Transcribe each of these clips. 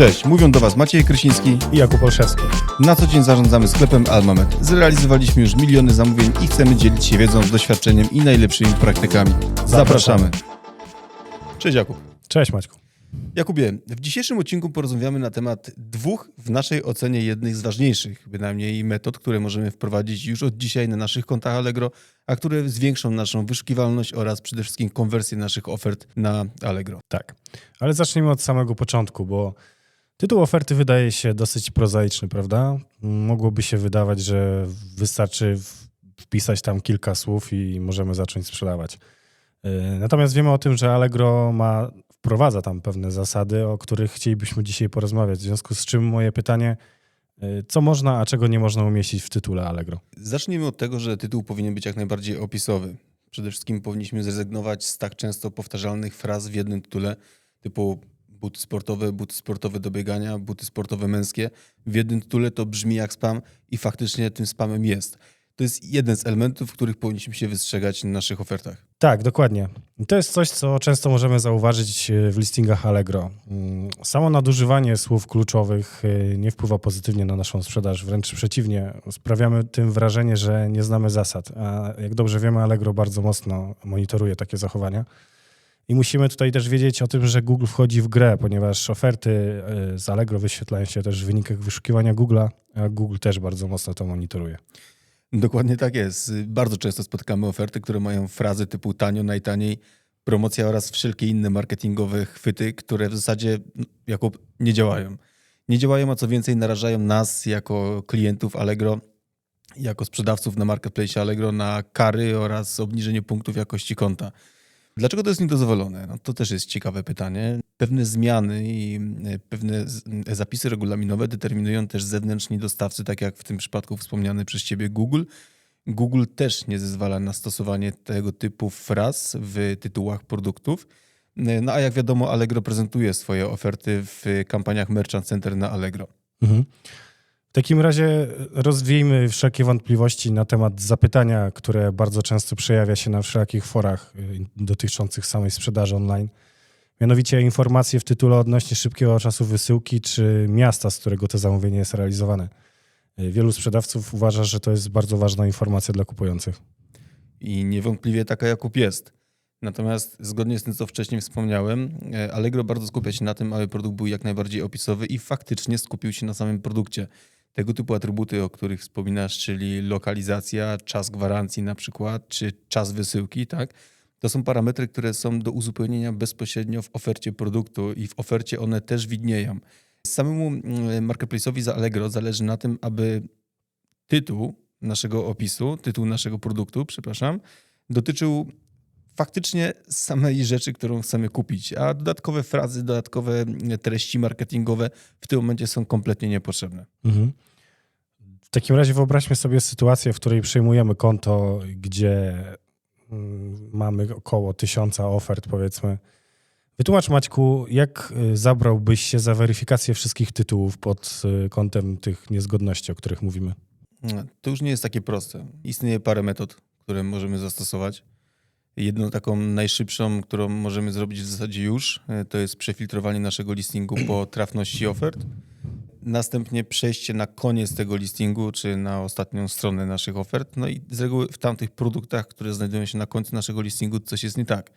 Cześć, mówią do Was Maciej Krysiński. i Jakub Olszewski. Na co dzień zarządzamy sklepem Almamet. Zrealizowaliśmy już miliony zamówień i chcemy dzielić się wiedzą, doświadczeniem i najlepszymi praktykami. Zapraszamy. Cześć Jakub. Cześć Maćku. Jakubie, w dzisiejszym odcinku porozmawiamy na temat dwóch, w naszej ocenie jednych z ważniejszych, bynajmniej metod, które możemy wprowadzić już od dzisiaj na naszych kontach Allegro, a które zwiększą naszą wyszukiwalność oraz przede wszystkim konwersję naszych ofert na Allegro. Tak, ale zacznijmy od samego początku, bo tytuł oferty wydaje się dosyć prozaiczny, prawda? Mogłoby się wydawać, że wystarczy wpisać tam kilka słów i możemy zacząć sprzedawać. Yy, Natomiast wiemy o tym, że Allegro ma, wprowadza tam pewne zasady, o których chcielibyśmy dzisiaj porozmawiać. W związku z czym moje pytanie, yy, co można, a czego nie można umieścić w tytule Allegro? Zacznijmy od tego, że tytuł powinien być jak najbardziej opisowy. Przede wszystkim powinniśmy zrezygnować z tak często powtarzalnych fraz w jednym tytule, typu buty sportowe, buty sportowe do biegania, buty sportowe męskie. W jednym tytule to brzmi jak spam i faktycznie tym spamem jest. To jest jeden z elementów, których powinniśmy się wystrzegać na naszych ofertach. Tak, dokładnie. To jest coś, co często możemy zauważyć e, w listingach Allegro. Mm, Samo nadużywanie słów kluczowych e, nie wpływa pozytywnie na naszą sprzedaż, wręcz przeciwnie. Sprawiamy tym wrażenie, że nie znamy zasad. A jak dobrze wiemy, Allegro bardzo mocno monitoruje takie zachowania. I musimy tutaj też wiedzieć o tym, że Google wchodzi w grę, ponieważ oferty e, z Allegro wyświetlają się też w wynikach wyszukiwania Google'a, a Google też bardzo mocno to monitoruje. Dokładnie tak jest. Bardzo często spotykamy oferty, które mają frazy typu tanio, najtaniej, promocja oraz wszelkie inne marketingowe chwyty, które w zasadzie no, jako nie działają. Nie działają, a co więcej narażają nas jako klientów Allegro, jako sprzedawców na marketplace Allegro na kary oraz obniżenie punktów jakości konta. Dlaczego to jest niedozwolone? No, to też jest ciekawe pytanie. Pewne zmiany i e, pewne e, zapisy regulaminowe determinują też zewnętrzni dostawcy, tak jak w tym przypadku wspomniany przez ciebie Google. Google też nie zezwala na stosowanie tego typu fraz w tytułach produktów. E, No a jak wiadomo, Allegro prezentuje swoje oferty w kampaniach Merchant Center na Allegro. Mhm. W takim razie rozwiejmy wszelkie wątpliwości na temat zapytania, które bardzo często przejawia się na wszelkich forach y, dotyczących samej sprzedaży online. Mianowicie informacje w tytule odnośnie szybkiego czasu wysyłki czy miasta, z którego to zamówienie jest realizowane. Y, Wielu sprzedawców uważa, że to jest bardzo ważna informacja dla kupujących. I niewątpliwie taka Jakub jest. Natomiast zgodnie z tym, co wcześniej wspomniałem, e, Allegro bardzo skupia się na tym, aby produkt był jak najbardziej opisowy i faktycznie skupił się na samym produkcie. Tego typu atrybuty, o których wspominasz, czyli lokalizacja, czas gwarancji na przykład, czy czas wysyłki, tak? To są parametry, które są do uzupełnienia bezpośrednio w ofercie produktu i w ofercie one też widnieją. Samemu mm, marketplace'owi za Allegro zależy na tym, aby tytuł naszego opisu, tytuł naszego produktu, przepraszam, dotyczył faktycznie samej rzeczy, którą chcemy kupić, a dodatkowe frazy, dodatkowe treści marketingowe w tym momencie są kompletnie niepotrzebne. Mhm. W takim razie wyobraźmy sobie sytuację, w której przejmujemy konto, gdzie mm, mamy około tysiąca ofert, powiedzmy. Wytłumacz, Maćku, jak y, zabrałbyś się za weryfikację wszystkich tytułów pod y, kątem tych niezgodności, o których mówimy? To już nie jest takie proste. Istnieje parę metod, które możemy zastosować. Jedną taką najszybszą, którą możemy zrobić w zasadzie już, e, to jest przefiltrowanie naszego listingu po trafności ofert. Następnie przejście na koniec tego listingu, czy na ostatnią stronę naszych ofert. No i z reguły w tamtych produktach, które znajdują się na końcu naszego listingu, coś jest nie tak.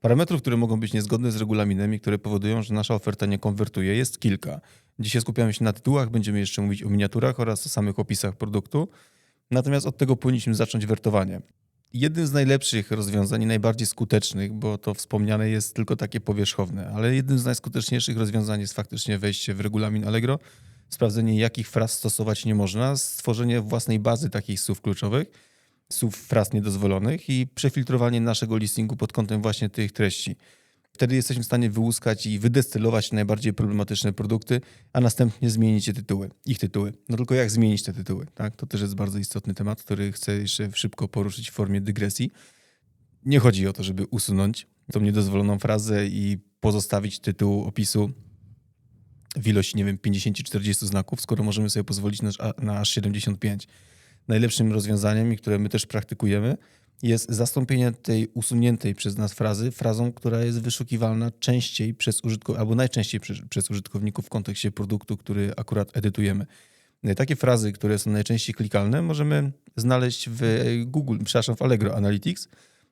Parametrów, które mogą być niezgodne z regulaminem i które powodują, że nasza oferta nie konwertuje, jest kilka. Dzisiaj skupiamy się na tytułach, będziemy jeszcze mówić o miniaturach oraz o samych opisach produktu. Natomiast od tego powinniśmy zacząć wertowanie. Jednym z najlepszych rozwiązań i najbardziej skutecznych, bo to wspomniane jest tylko takie powierzchowne, ale jednym z najskuteczniejszych rozwiązań jest faktycznie wejście w regulamin Allegro, sprawdzenie jakich fraz stosować nie można, stworzenie własnej bazy takich słów kluczowych, słów fraz niedozwolonych i przefiltrowanie naszego listingu pod kątem właśnie tych treści. Wtedy jesteśmy w stanie wyłuskać i wydestylować najbardziej problematyczne produkty, a następnie zmienić je tytuły, ich tytuły. No tylko jak zmienić te tytuły? Tak? To też jest bardzo istotny temat, który chcę jeszcze szybko poruszyć w formie dygresji. Nie chodzi o to, żeby usunąć tą niedozwoloną frazę i pozostawić tytuł opisu w ilości, nie wiem, 50-40 znaków, skoro możemy sobie pozwolić na, aż 75. Najlepszym rozwiązaniem, które my też praktykujemy, jest zastąpienie tej usuniętej przez nas frazy frazą, która jest wyszukiwalna częściej przez użytkowników, albo najczęściej przez, przez użytkowników w kontekście produktu, który akurat edytujemy. Takie frazy, które są najczęściej klikalne, możemy znaleźć w Google, przepraszam, w Allegro Analytics.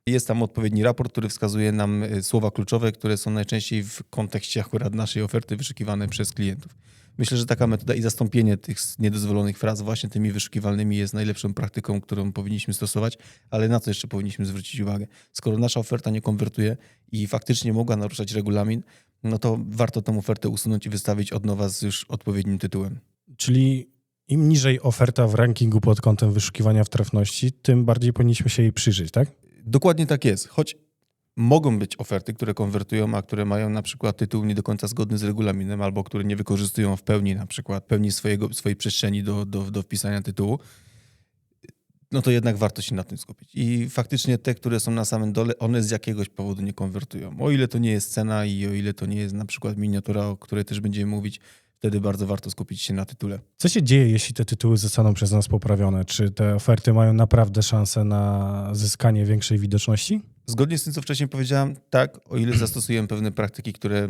Jest tam odpowiedni raport, który wskazuje nam e, słowa kluczowe, które są najczęściej w kontekście akurat naszej oferty wyszukiwane przez klientów. Myślę, że taka metoda i zastąpienie tych niedozwolonych fraz właśnie tymi wyszukiwalnymi jest najlepszą praktyką, którą powinniśmy stosować, ale na co jeszcze powinniśmy zwrócić uwagę? Skoro nasza oferta nie konwertuje i faktycznie mogła naruszać regulamin, no to warto tę ofertę usunąć i wystawić od nowa z już odpowiednim tytułem. Czyli im niżej oferta w rankingu pod kątem wyszukiwania w trafności, tym bardziej powinniśmy się jej przyjrzeć, tak? Dokładnie tak jest. Choć mogą być oferty, które konwertują, a które mają na przykład tytuł nie do końca zgodny z regulaminem, albo które nie wykorzystują w pełni na przykład pełni swojego, swojej przestrzeni do, do, do wpisania tytułu, no to jednak warto się na tym skupić. I faktycznie te, które są na samym dole, one z jakiegoś powodu nie konwertują. O ile to nie jest cena i o ile to nie jest na przykład miniatura, o której też będziemy mówić, wtedy bardzo warto skupić się na tytule. Co się dzieje, jeśli te tytuły zostaną przez nas poprawione? Czy te oferty mają naprawdę szansę na zyskanie większej widoczności? Zgodnie z tym, co wcześniej powiedziałem, tak, o ile zastosujemy pewne praktyki, które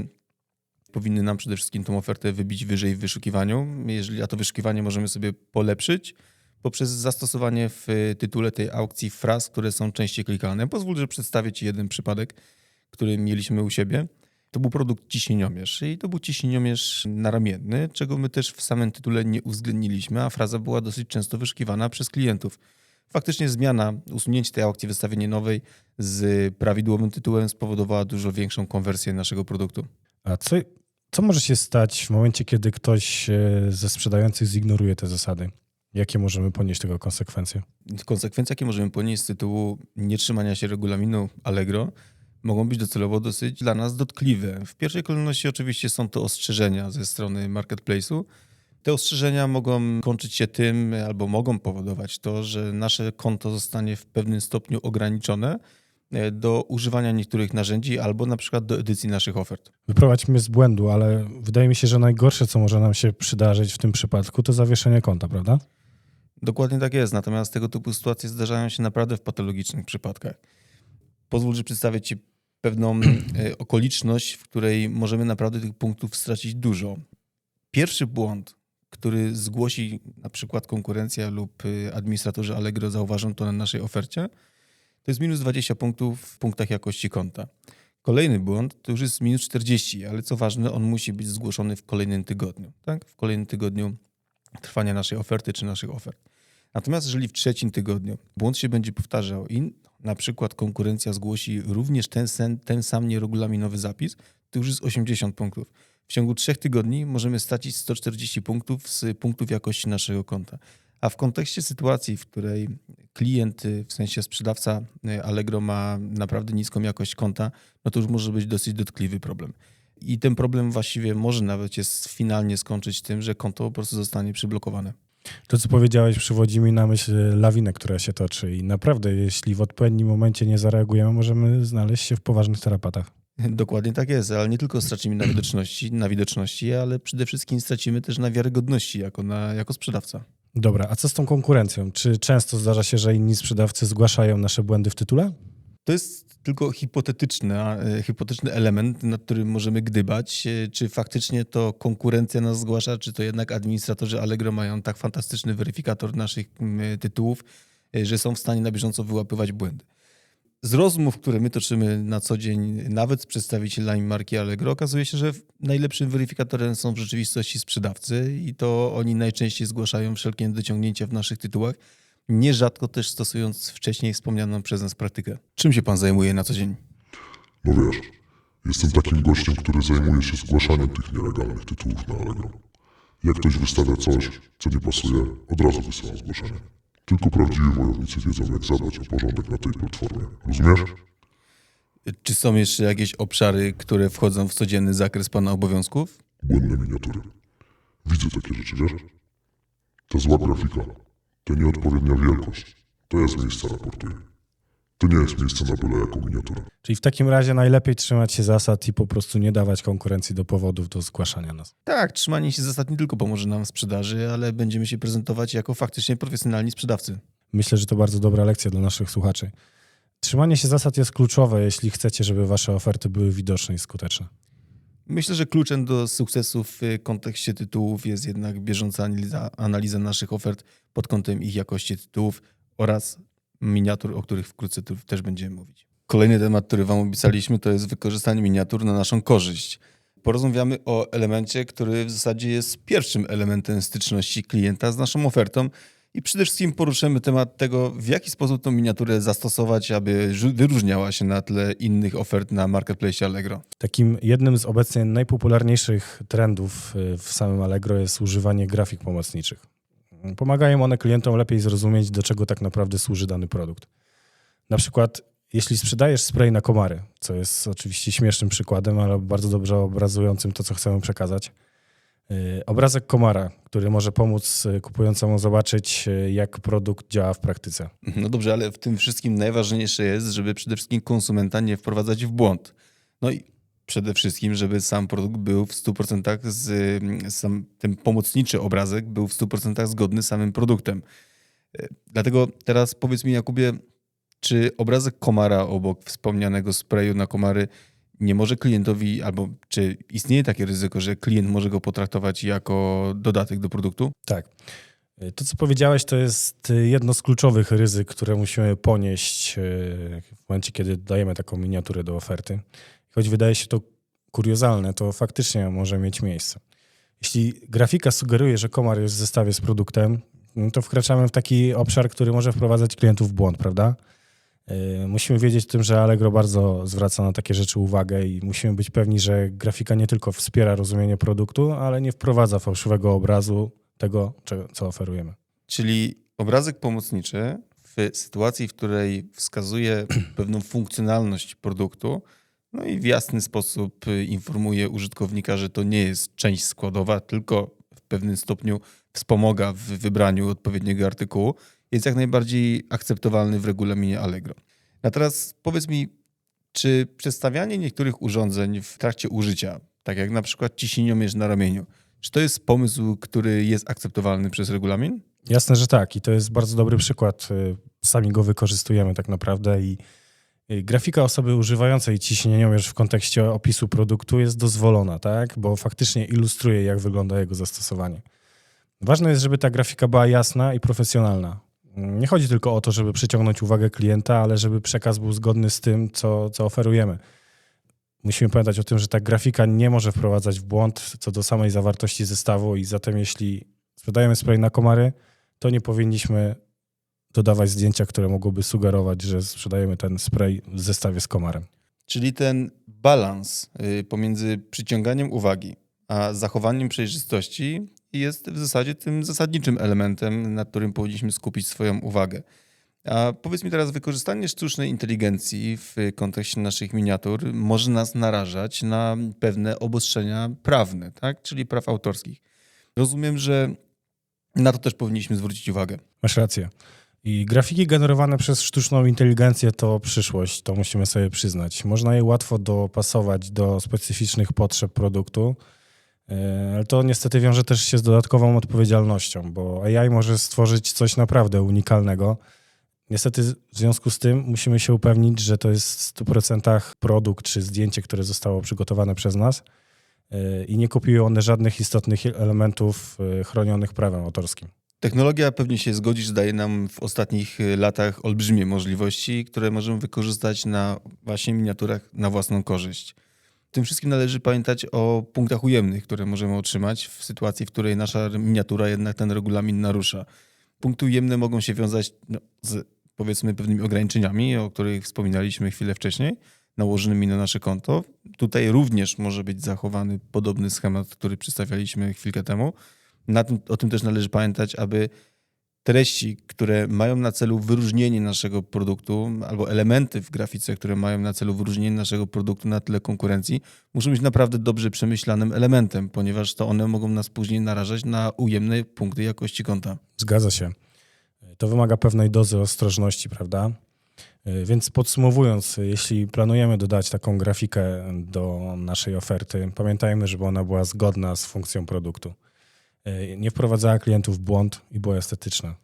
powinny nam przede wszystkim tą ofertę wybić wyżej w wyszukiwaniu, jeżeli, a to wyszukiwanie możemy sobie polepszyć poprzez zastosowanie w tytule tej aukcji fraz, które są częściej klikalne. Pozwól, że przedstawię Ci jeden przypadek, który mieliśmy u siebie. To był produkt ciśnieniomierz i to był ciśnieniomierz naramienny, czego my też w samym tytule nie uwzględniliśmy, a fraza była dosyć często wyszukiwana przez klientów. Faktycznie zmiana, usunięcie tej aukcji, wystawienie nowej z prawidłowym tytułem spowodowała dużo większą konwersję naszego produktu. A co, co może się stać w momencie, kiedy ktoś e, ze sprzedających zignoruje te zasady? Jakie możemy ponieść tego konsekwencje? Konsekwencje, jakie możemy ponieść z tytułu nietrzymania się regulaminu Allegro, mogą być docelowo dosyć dla nas dotkliwe. W pierwszej kolejności oczywiście są to ostrzeżenia ze strony marketplace'u. Te ostrzeżenia mogą kończyć się tym, albo mogą powodować to, że nasze konto zostanie w pewnym stopniu ograniczone e, do używania niektórych narzędzi albo na przykład do edycji naszych ofert. Wyprowadź mnie z błędu, ale wydaje mi się, że najgorsze, co może nam się przydarzyć w tym przypadku, to zawieszenie konta, prawda? Dokładnie tak jest, natomiast tego typu sytuacje zdarzają się naprawdę w patologicznych przypadkach. Pozwól, że przedstawię Ci pewną e, okoliczność, w której możemy naprawdę tych punktów stracić dużo. Pierwszy błąd, który zgłosi na przykład konkurencja lub e, administratorzy Allegro zauważą to na naszej ofercie, to jest minus 20 punktów w punktach jakości konta. Kolejny błąd to już jest minus 40, ale co ważne, on musi być zgłoszony w kolejnym tygodniu. Tak? W kolejnym tygodniu trwania naszej oferty czy naszych ofert. Natomiast jeżeli w trzecim tygodniu błąd się będzie powtarzał i na przykład konkurencja zgłosi również ten, sen, ten sam nieregulaminowy zapis, to już jest 80 punktów. W ciągu trzech tygodni możemy stracić 140 punktów z punktów jakości naszego konta. A w kontekście sytuacji, w której klient, w sensie sprzedawca Allegro ma naprawdę niską jakość konta, no to już może być dosyć dotkliwy problem. I ten problem właściwie może nawet jest finalnie skończyć tym, że konto po prostu zostanie przyblokowane. To, co powiedziałeś, przywodzi mi na myśl lawinę, która się toczy. I naprawdę, jeśli w odpowiednim momencie nie zareagujemy, możemy znaleźć się w poważnych tarapatach. Dokładnie tak jest, ale nie tylko stracimy na widoczności, na widoczności, ale przede wszystkim stracimy też na wiarygodności jako, na, jako sprzedawca. Dobra, a co z tą konkurencją? Czy często zdarza się, że inni sprzedawcy zgłaszają nasze błędy w tytule? To jest tylko hipotetyczny, e, hipotetyczny element, nad którym możemy gdybać, e, czy faktycznie to konkurencja nas zgłasza, czy to jednak administratorzy Allegro mają tak fantastyczny weryfikator naszych tytułów, e, że są w stanie na bieżąco wyłapywać błędy. Z rozmów, które my toczymy na co dzień, nawet z przedstawicielami marki Allegro, okazuje się, że najlepszym weryfikatorem są w rzeczywistości sprzedawcy i to oni najczęściej zgłaszają wszelkie dociągnięcia w naszych tytułach nierzadko też stosując wcześniej wspomnianą przez nas praktykę. Czym się pan zajmuje na co dzień? No wiesz, jestem takim gościem, który zajmuje się zgłaszaniem tych nielegalnych tytułów na Allegro. Jak ktoś wystawia coś, co nie pasuje, od razu wysyłam zgłoszenie. Tylko prawdziwi wojownicy wiedzą, jak zadbać o porządek na tej platformie. Rozumiesz? Czy są jeszcze jakieś obszary, które wchodzą w codzienny zakres pana obowiązków? Błędne miniatury. Widzę takie rzeczy, wiesz? Ta zła grafika, to nieodpowiednia wielkość. To jest miejsce raportuję. To nie jest miejsce na byle jaką miniaturę. Czyli w takim razie najlepiej trzymać się zasad i po prostu nie dawać konkurencji do powodów do zgłaszania nas. Tak, trzymanie się zasad nie tylko pomoże nam w sprzedaży, ale będziemy się prezentować jako faktycznie profesjonalni sprzedawcy. Myślę, że to bardzo dobra lekcja dla naszych słuchaczy. Trzymanie się zasad jest kluczowe, jeśli chcecie, żeby wasze oferty były widoczne i skuteczne. Myślę, że kluczem do sukcesu w kontekście tytułów jest jednak bieżąca analiza, analiza naszych ofert pod kątem ich jakości tytułów oraz miniatur, o których wkrótce też będziemy mówić. Kolejny temat, który Wam obiecaliśmy, to jest wykorzystanie miniatur na naszą korzyść. Porozmawiamy o elemencie, który w zasadzie jest pierwszym elementem styczności klienta z naszą ofertą i przede wszystkim poruszymy temat tego, w jaki sposób tą miniaturę zastosować, aby wyróżniała się na tle innych ofert na marketplace Allegro. Takim jednym z obecnie najpopularniejszych trendów y, w samym Allegro jest używanie grafik pomocniczych. Pomagają one klientom lepiej zrozumieć, do czego tak naprawdę służy dany produkt. Na przykład, jeśli sprzedajesz spray na komary, co jest oczywiście śmiesznym przykładem, ale bardzo dobrze obrazującym to, co chcemy przekazać. y, Obrazek komara, który może pomóc y, kupującemu zobaczyć, y, jak produkt działa w praktyce. No dobrze, ale w tym wszystkim najważniejsze jest, żeby przede wszystkim konsumenta nie wprowadzać w błąd. No i przede wszystkim, żeby sam produkt był w 100% z, sam ten pomocniczy obrazek był w 100% zgodny z samym produktem. E, Dlatego teraz powiedz mi, Jakubie, czy obrazek komara obok wspomnianego sprayu na komary nie może klientowi, albo czy istnieje takie ryzyko, że klient może go potraktować jako dodatek do produktu? Tak. Y, To, co powiedziałeś, to jest y, jedno z kluczowych ryzyk, które musimy ponieść w momencie, kiedy dajemy taką miniaturę do oferty. Choć wydaje się to kuriozalne, to faktycznie może mieć miejsce. Jeśli grafika sugeruje, że komar jest w zestawie z produktem, no to wkraczamy w taki obszar, który może wprowadzać klientów w błąd, prawda? Y, Musimy wiedzieć tym, że Allegro bardzo zwraca na takie rzeczy uwagę i musimy być pewni, że grafika nie tylko wspiera rozumienie produktu, ale nie wprowadza fałszywego obrazu tego, co oferujemy. Czyli obrazek pomocniczy w sytuacji, w której wskazuje pewną funkcjonalność produktu, no i w jasny sposób y, informuje użytkownika, że to nie jest część składowa, tylko w pewnym stopniu wspomaga w wybraniu odpowiedniego artykułu, jest jak najbardziej akceptowalny w regulaminie Allegro. A teraz powiedz mi, czy przedstawianie niektórych urządzeń w trakcie użycia, tak jak na przykład ciśnieniomierz na ramieniu, czy to jest pomysł, który jest akceptowalny przez regulamin? Jasne, że tak. I to jest bardzo dobry przykład. Y, Sami go wykorzystujemy tak naprawdę i grafika osoby używającej ciśnieniomierz w kontekście opisu produktu jest dozwolona, tak? Bo faktycznie ilustruje, jak wygląda jego zastosowanie. Ważne jest, żeby ta grafika była jasna i profesjonalna. Nie chodzi tylko o to, żeby przyciągnąć uwagę klienta, ale żeby przekaz był zgodny z tym, co, co oferujemy. Musimy pamiętać o tym, że ta grafika nie może wprowadzać w błąd co do samej zawartości zestawu i zatem jeśli sprzedajemy spray na komary, to nie powinniśmy dodawać zdjęcia, które mogłyby sugerować, że sprzedajemy ten spray w zestawie z komarem. Czyli ten balans y, pomiędzy przyciąganiem uwagi a zachowaniem przejrzystości jest w zasadzie tym zasadniczym elementem, na którym powinniśmy skupić swoją uwagę. A powiedz mi teraz, wykorzystanie sztucznej inteligencji w kontekście naszych miniatur może nas narażać na pewne obostrzenia prawne, tak? czyli praw autorskich. Rozumiem, że na to też powinniśmy zwrócić uwagę. Masz rację. I grafiki generowane przez sztuczną inteligencję to przyszłość, to musimy sobie przyznać. Można je łatwo dopasować do specyficznych potrzeb produktu, e, ale to niestety wiąże też się z dodatkową odpowiedzialnością, bo AI może stworzyć coś naprawdę unikalnego. Niestety w związku z tym musimy się upewnić, że to jest w 100% produkt czy zdjęcie, które zostało przygotowane przez nas e, i nie kopiują one żadnych istotnych elementów e, chronionych prawem autorskim. Technologia pewnie się zgodzisz, daje nam w ostatnich y, latach olbrzymie możliwości, które możemy wykorzystać na właśnie miniaturach na własną korzyść. Tym wszystkim należy pamiętać o punktach ujemnych, które możemy otrzymać w sytuacji, w której nasza miniatura jednak ten regulamin narusza. Punkty ujemne mogą się wiązać no, z powiedzmy pewnymi ograniczeniami, o których wspominaliśmy chwilę wcześniej, nałożonymi na nasze konto. Tutaj również może być zachowany podobny schemat, który przedstawialiśmy chwilkę temu. Na tym, o tym też należy pamiętać, aby treści, które mają na celu wyróżnienie naszego produktu, albo elementy w grafice, które mają na celu wyróżnienie naszego produktu na tle konkurencji, muszą być naprawdę dobrze przemyślanym elementem, ponieważ to one mogą nas później narażać na ujemne punkty jakości konta. Zgadza się. To wymaga pewnej dozy ostrożności, prawda? Y, Więc podsumowując, jeśli planujemy dodać taką grafikę do naszej oferty, pamiętajmy, żeby ona była zgodna z funkcją produktu. Y, Nie wprowadzała klientów w błąd i była estetyczna.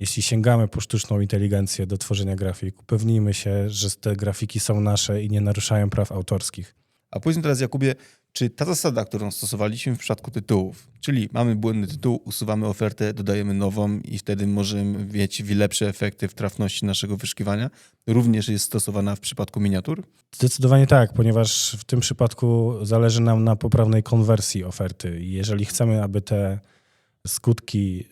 jeśli sięgamy po sztuczną inteligencję do tworzenia grafik, upewnijmy się, że te grafiki są nasze i nie naruszają praw autorskich. A mi teraz, Jakubie, czy ta zasada, którą stosowaliśmy w przypadku tytułów, czyli mamy błędny tytuł, usuwamy ofertę, dodajemy nową i wtedy możemy mieć lepsze efekty w trafności naszego wyszukiwania, również jest stosowana w przypadku miniatur? Zdecydowanie tak, ponieważ w tym przypadku zależy nam na poprawnej konwersji oferty. Jeżeli chcemy, aby te skutki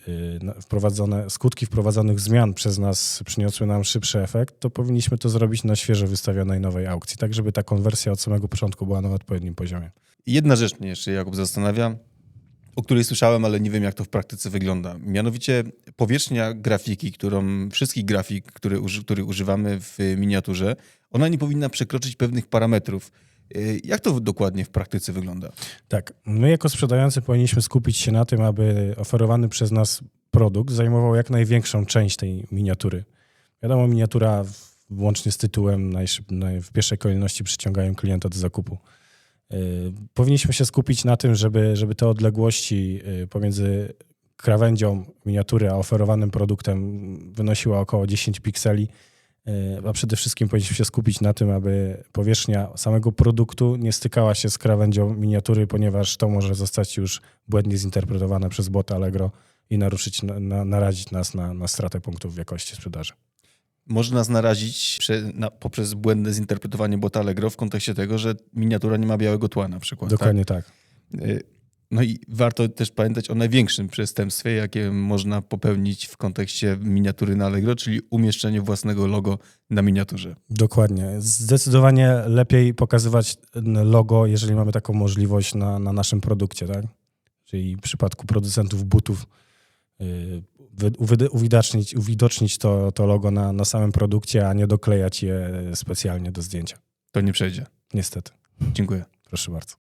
y, wprowadzone, skutki wprowadzonych zmian przez nas przyniosły nam szybszy efekt, to powinniśmy to zrobić na świeżo wystawionej nowej aukcji, tak żeby ta konwersja od samego początku była na odpowiednim poziomie. Jedna rzecz mnie jeszcze, Jakub, zastanawia, o której słyszałem, ale nie wiem, jak to w praktyce wygląda. Mianowicie powierzchnia grafiki, którą, wszystkich grafik, które, uży, używamy w miniaturze, ona nie powinna przekroczyć pewnych parametrów. Y, Jak to dokładnie w praktyce wygląda? Tak, my jako sprzedający powinniśmy skupić się na tym, aby oferowany przez nas produkt zajmował jak największą część tej miniatury. Wiadomo, miniatura łącznie z tytułem w pierwszej kolejności przyciągają klienta do zakupu. Yy, powinniśmy się skupić na tym, żeby, żeby te odległości yy, pomiędzy krawędzią miniatury a oferowanym produktem wynosiła około 10 pikseli. Yy, A przede wszystkim powinniśmy się skupić na tym, aby powierzchnia samego produktu nie stykała się z krawędzią miniatury, ponieważ to może zostać już błędnie zinterpretowane przez bot Allegro i naruszyć, na, na, narazić nas na, na stratę punktów w jakości sprzedaży. Może nas narazić na, poprzez błędne zinterpretowanie bota Allegro w kontekście tego, że miniatura nie ma białego tła na przykład. Dokładnie tak. Tak? No i warto też pamiętać o największym przestępstwie, jakie można popełnić w kontekście miniatury na Allegro, czyli umieszczenie własnego logo na miniaturze. Dokładnie. Zdecydowanie lepiej pokazywać logo, jeżeli mamy taką możliwość na, na naszym produkcie, tak? Czyli w przypadku producentów butów yy, uwidocznić, uwidocznić to, to logo na, na samym produkcie, a nie doklejać je specjalnie do zdjęcia. To nie przejdzie. Niestety. Dziękuję. Proszę bardzo.